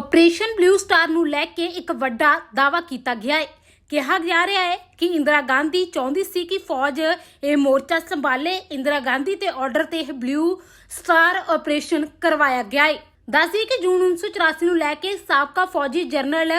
Operation blue star ਨੂੰ ਲੈ ਕੇ ਇੱਕ ਵੱਡਾ ਦਾਅਵਾ ਕੀਤਾ ਗਿਆ ਹੈ। ਕਿਹਾ ਜਾ ਰਿਹਾ ਹੈ ਕਿ ਇੰਦਰਾ ਗਾਂਧੀ ਚਾਹੁੰਦੀ ਸੀ ਕਿ ਫੌਜ ਇਹ ਮੋਰਚਾ ਸੰਭਾਲੇ। ਇੰਦਰਾ ਗਾਂਧੀ ਦੇ ਆਰਡਰ ਤੇ ਇਹ ਬਲੂ ਸਟਾਰ ਆਪਰੇਸ਼ਨ ਕਰਵਾਇਆ ਗਿਆ ਹੈ। ਦੱਸਦੀ ਕਿ ਜੂਨ 1984 ਨੂੰ ਲੈ ਕੇ ਸਾਬਕਾ ਫੌਜੀ ਜਨਰਲ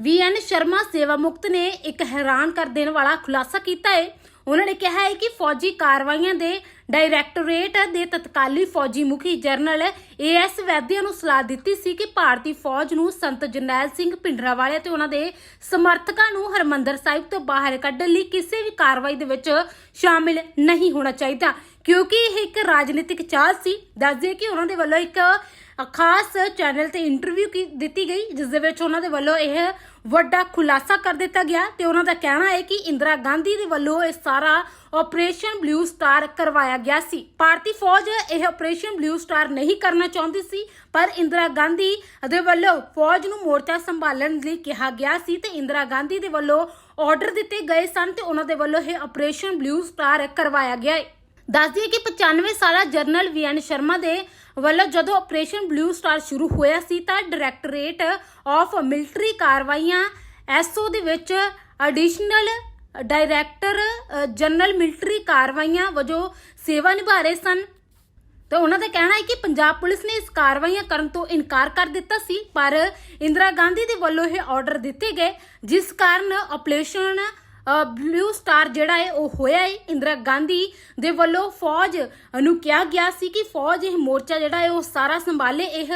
ਵੀ ਐਨ ਸ਼ਰਮਾ ਸੇਵਾ ਮੁਕਤ ਨੇ ਇੱਕ ਹੈਰਾਨ ਕਰ ਦੇਣ ਵਾਲਾ ਖੁਲਾਸਾ ਕੀਤਾ ਹੈ। ਉਹਨਾਂ ਨੇ ਕਿਹਾ ਹੈ ਕਿ ਫੌਜੀ ਕਾਰਵਾਈਆਂ ਦੇ ਡਾਇਰੈਕਟੋਰੇਟ ਦੇ ਤਤਕਾਲੀ ਫੌਜੀ ਮੁਖੀ ਜਨਰਲ ਏਐਸ ਵੈਦਿਆ ਨੂੰ ਸਲਾਹ ਦਿੱਤੀ ਸੀ ਕਿ ਭਾਰਤੀ ਫੌਜ ਨੂੰ ਸੰਤ ਜਰਨੈਲ ਸਿੰਘ ਭਿੰਡਰਾਵਾਲੇ ਤੇ ਉਹਨਾਂ ਦੇ ਸਮਰਥਕਾਂ ਨੂੰ ਹਰਮੰਦਰ ਸਾਹਿਬ ਤੋਂ ਬਾਹਰ ਕੱਢਣ ਲਈ ਕਿਸੇ ਵੀ ਕਾਰਵਾਈ ਦੇ ਵਿੱਚ ਸ਼ਾਮਿਲ ਨਹੀਂ ਹੋਣਾ ਚਾਹੀਦਾ, ਕਿਉਂਕਿ ਇਹ ਇੱਕ ਰਾਜਨੀਤਿਕ ਚਾਲ ਸੀ। ਦੱਸਦੇ ਕਿ ਉਹਨਾਂ ਦੇ ਵੱਲੋਂ ਇੱਕ ਖਾਸ ਚੈਨਲ ਤੇ ਇੰਟਰਵਿਊ ਕੀ ਦਿੱਤੀ ਗਈ, ਜਿਸ ਦੇ ਵਿੱਚ ਉਹਨਾਂ ਦੇ ਵੱਲੋਂ ਇਹ ਵੱਡਾ ਖੁਲਾਸਾ ਕਰ ਦਿੱਤਾ ਗਿਆ ਤੇ ਉਹਨਾਂ ਦਾ ਕਹਿਣਾ ਹੈ ਕਿ ਇੰਦਰਾ ਗਾਂਧੀ ਦੇ ਵੱਲੋਂ ਇਹ ਸਾਰਾ ਆਪਰੇਸ਼ਨ ਬਲੂ ਸਟਾਰ ਕਰਵਾਇਆ ਗਿਆ ਸੀ। ਭਾਰਤੀ ਫੌਜ ਇਹ ਆਪਰੇਸ਼ਨ ਬਲੂ ਸਟਾਰ ਨਹੀਂ ਕਰਨਾ ਚਾਹੁੰਦੀ ਸੀ, ਪਰ ਇੰਦਰਾ ਗਾਂਧੀ ਦੇ ਵੱਲੋਂ ਫੌਜ ਨੂੰ ਮੋਰਚਾ ਸੰਭਾਲਣ ਲਈ ਕਿਹਾ ਗਿਆ ਸੀ ਤੇ ਇੰਦਰਾ ਗਾਂਧੀ ਦੇ ਵੱਲੋਂ ਆਰਡਰ ਦਿੱਤੇ ਗਏ ਸਨ ਤੇ ਉਹਨਾਂ ਦੇ ਵੱਲੋਂ ਇਹ ਆਪਰੇਸ਼ਨ ਬਲੂ ਸਟਾਰ ਕਰਵਾਇਆ ਗਿਆ ਹੈ। ਦੱਸ ਦਈਏ ਕਿ 95 ਸਾਲਾ ਜਨਰਲ ਵੀਐਨ ਸ਼ਰਮਾ ਦੇ ਵੱਲੋਂ ਜਦੋਂ ਆਪਰੇਸ਼ਨ ਬਲੂ ਸਟਾਰ ਸ਼ੁਰੂ ਹੋਇਆ ਸੀ ਤਾਂ ਡਾਇਰੈਕਟੋਰੇਟ ਆਫ ਮਿਲਟਰੀ ਕਾਰਵਾਈਆਂ ਐਸਓ ਦੇ ਵਿੱਚ ਐਡੀਸ਼ਨਲ ਡਾਇਰੈਕਟਰ ਜਨਰਲ ਮਿਲਟਰੀ ਕਾਰਵਾਈਆਂ ਵਜੋਂ ਸੇਵਾ ਨਿਭਾ ਰਹੇ ਸਨ। ਤਾਂ ਉਹਨਾਂ ਦਾ ਕਹਿਣਾ ਹੈ ਕਿ ਪੰਜਾਬ ਪੁਲਿਸ ਨੇ ਇਸ ਕਾਰਵਾਈਆਂ ਕਰਨ ਤੋਂ ਇਨਕਾਰ ਕਰ ਦਿੱਤਾ ਸੀ, ਪਰ ਇੰਦਰਾ ਗਾਂਧੀ ਦੇ ਵੱਲੋਂ ਇਹ ਆਰਡਰ ਦਿੱਤੇ ਗਏ, ਜਿਸ ਕਾਰਨ ਆਪਰੇਸ਼ਨ ਬਲੂ ਸਟਾਰ ਜਿਹੜਾ ਹੈ, ਉਹ ਹੋਇਆ ਹੈ ਇੰਦਰਾ ਗਾਂਧੀ ਦੇ ਵੱਲੋਂ ਫੌਜ ਨੂੰ ਕਿਹਾ ਗਿਆ ਸੀ ਕਿ ਫੌਜ ਇਹ ਮੋਰਚਾ ਜਿਹੜਾ ਹੈ, ਉਹ ਸਾਰਾ ਸੰਭਾਲੇ। ਇਹ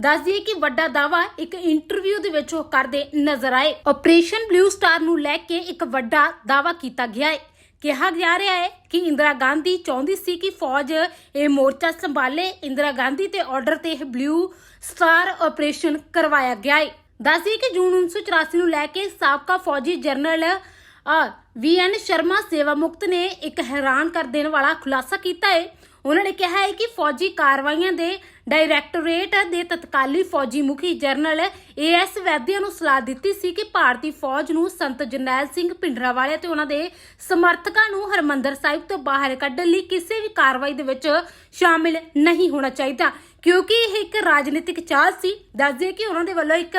ਦੱਸ ਦਈਏ ਕਿ ਵੱਡਾ ਦਾਵਾ ਇੱਕ ਇੰਟਰਵਿਊ ਦੇ ਵਿੱਚ ਉਹ ਕਰਦੇ ਨਜ਼ਰ ਆਏ। ਆਪਰੇਸ਼ਨ ਬਲੂ ਸਟਾਰ ਨੂੰ ਲੈ ਕੇ ਇੱਕ ਵੱਡਾ ਦਾਵਾ ਕੀਤਾ ਗਿਆ ਹੈ। ਕਿਹਾ ਜਾ ਰਿਹਾ ਹੈ ਕਿ ਇੰਦਰਾ ਗਾਂਧੀ ਚਾਹੁੰਦੀ ਸੀ ਕਿ ਫੌਜ ਇਹ ਮੋਰਚਾ ਸੰਭਾਲੇ। ਇੰਦਰਾ ਗਾਂਧੀ ਤੇ ਆਰਡਰ ਤੇ ਇਹ ਬਲੂ ਸਟਾਰ ਆਪਰੇਸ਼ਨ ਕਰਵਾਇਆ ਗਿਆ ਹੈ। ਦੱਸਦੀ ਕਿ ਜੂਨ 1984 ਨੂੰ ਲੈ ਕੇ ਸਾਬਕਾ ਫੌਜੀ ਜਨਰਲ ਵੀ ਸ਼ਰਮਾ ਸੇਵਾ ਮੁਕਤ ਨੇ ਇੱਕ ਹੈਰਾਨ ਕਰ ਦੇਣ ਵਾਲਾ ਖੁਲਾਸਾ ਕੀਤਾ ਹੈ ਉਹਨਾਂ ਨੇ ਕਿਹਾ ਹੈ ਕਿ ਫੌਜੀ ਕਾਰਵਾਈਆਂ ਦੇ ਡਾਇਰੈਕਟੋਰੇਟ ਦੇ ਤਤਕਾਲੀ ਫੌਜੀ ਮੁਖੀ ਜਨਰਲ ਏਐਸ ਵੈਦਿਆ ਨੂੰ ਸਲਾਹ ਦਿੱਤੀ ਸੀ ਕਿ ਭਾਰਤੀ ਫੌਜ ਨੂੰ ਸੰਤ ਜਰਨੈਲ ਸਿੰਘ ਭਿੰਡਰਾਵਾਲੇ ਤੇ ਉਹਨਾਂ ਦੇ ਸਮਰਥਕਾਂ ਨੂੰ ਹਰਮੰਦਰ ਸਾਹਿਬ ਤੋਂ ਬਾਹਰ ਕੱਢਣ ਲਈ ਕਿਸੇ ਵੀ ਕਾਰਵਾਈ ਦੇ ਵਿੱਚ ਸ਼ਾਮਿਲ ਨਹੀਂ ਹੋਣਾ ਚਾਹੀਦਾ। ਕਿਉਂਕਿ ਇਹ ਇੱਕ ਰਾਜਨੀਤਿਕ ਚਾਲ ਸੀ। ਦੱਸਦੇ ਕਿ ਉਹਨਾਂ ਦੇ ਵੱਲੋਂ ਇੱਕ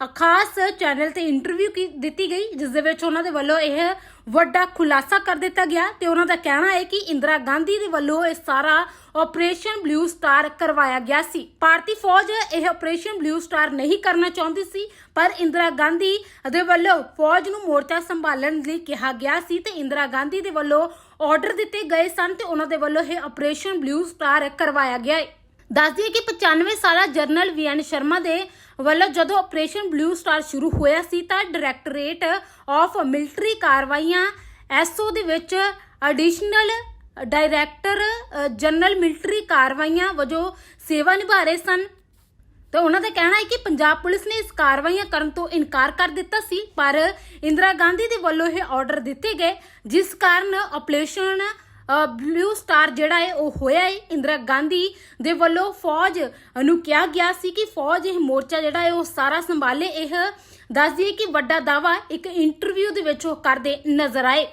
ਖਾਸ ਚੈਨਲ ਤੇ ਇੰਟਰਵਿਊ ਕੀ ਦਿੱਤੀ ਗਈ, ਜਿਸ ਦੇ ਵਿੱਚ ਉਹਨਾਂ ਦੇ ਵੱਲੋਂ ਇਹ ਵੱਡਾ ਖੁਲਾਸਾ ਕਰ ਦਿੱਤਾ ਗਿਆ ਤੇ ਉਹਨਾਂ ਦਾ ਕਹਿਣਾ ਹੈ ਕਿ ਇੰਦਰਾ ਗਾਂਧੀ ਦੇ ਵੱਲੋਂ ਇਹ ਸਾਰਾ ਆਪਰੇਸ਼ਨ ਬਲੂ ਸਟਾਰ ਕਰਵਾਇਆ ਗਿਆ ਸੀ। ਭਾਰਤੀ ਫੌਜ ਇਹ ਆਪਰੇਸ਼ਨ ਬਲੂ ਸਟਾਰ ਨਹੀਂ ਕਰਨਾ ਚਾਹੁੰਦੀ ਸੀ, ਪਰ ਇੰਦਰਾ ਗਾਂਧੀ ਦੇ ਵੱਲੋਂ ਫੌਜ ਨੂੰ ਮੋਰਚਾ ਸੰਭਾਲਣ ਲਈ ਕਿਹਾ ਗਿਆ ਸੀ ਤੇ ਇੰਦਰਾ ਗਾਂਧੀ ਦੇ ਵੱਲੋਂ ਆਰਡਰ ਦਿੱਤੇ ਗਏ ਸਨ ਤੇ ਉਹਨਾਂ ਦੇ ਵੱਲੋਂ ਇਹ ਆਪਰੇਸ਼ਨ ਬਲੂ ਸਟਾਰ ਕਰਵਾਇਆ ਗਿਆ ਹੈ। ਦੱਸ ਦਈਏ ਕਿ 95 ਸਾਲਾ ਜਨਰਲ ਵੀਐਨ ਸ਼ਰਮਾ ਦੇ ਵੱਲੋਂ ਜਦੋਂ ਆਪਰੇਸ਼ਨ ਬਲੂ ਸਟਾਰ ਸ਼ੁਰੂ ਹੋਇਆ ਸੀ ਤਾਂ ਡਾਇਰੈਕਟੋਰੇਟ ਆਫ ਮਿਲਟਰੀ ਕਾਰਵਾਈਆਂ ਐਸਓ ਦੇ ਵਿੱਚ ਐਡੀਸ਼ਨਲ ਡਾਇਰੈਕਟਰ ਜਨਰਲ ਮਿਲਟਰੀ ਕਾਰਵਾਈਆਂ ਵਜੋਂ ਸੇਵਾ ਨਿਭਾ ਰਹੇ ਸਨ। ਤਾਂ ਉਹਨਾਂ ਦਾ ਕਹਿਣਾ ਹੈ ਕਿ ਪੰਜਾਬ ਪੁਲਿਸ ਨੇ ਇਸ ਕਾਰਵਾਈਆਂ ਕਰਨ ਤੋਂ ਇਨਕਾਰ ਕਰ ਦਿੱਤਾ ਸੀ, ਪਰ ਇੰਦਰਾ ਗਾਂਧੀ ਦੇ ਵੱਲੋਂ ਇਹ ਆਰਡਰ ਦਿੱਤੇ ਗਏ, ਜਿਸ ਕਾਰਨ ਆਪਰੇਸ਼ਨ ਬਲੂ ਸਟਾਰ ਜਿਹੜਾ ਹੈ, ਉਹ ਹੋਇਆ ਹੈ ਇੰਦਰਾ ਗਾਂਧੀ ਦੇ ਵੱਲੋਂ ਫੌਜ ਨੂੰ ਕਿਹਾ ਗਿਆ ਸੀ ਕਿ ਫੌਜ ਇਹ ਮੋਰਚਾ ਜਿਹੜਾ ਹੈ, ਉਹ ਸਾਰਾ ਸੰਭਾਲੇ। ਇਹ ਦੱਸਦੀ ਦਈਏ ਕਿ ਵੱਡਾ ਦਾਵਾ ਇੱਕ ਇੰਟਰਵਿਊ ਦੇ ਵਿੱਚ ਉਹ ਕਰਦੇ ਨਜ਼ਰ ਆਏ।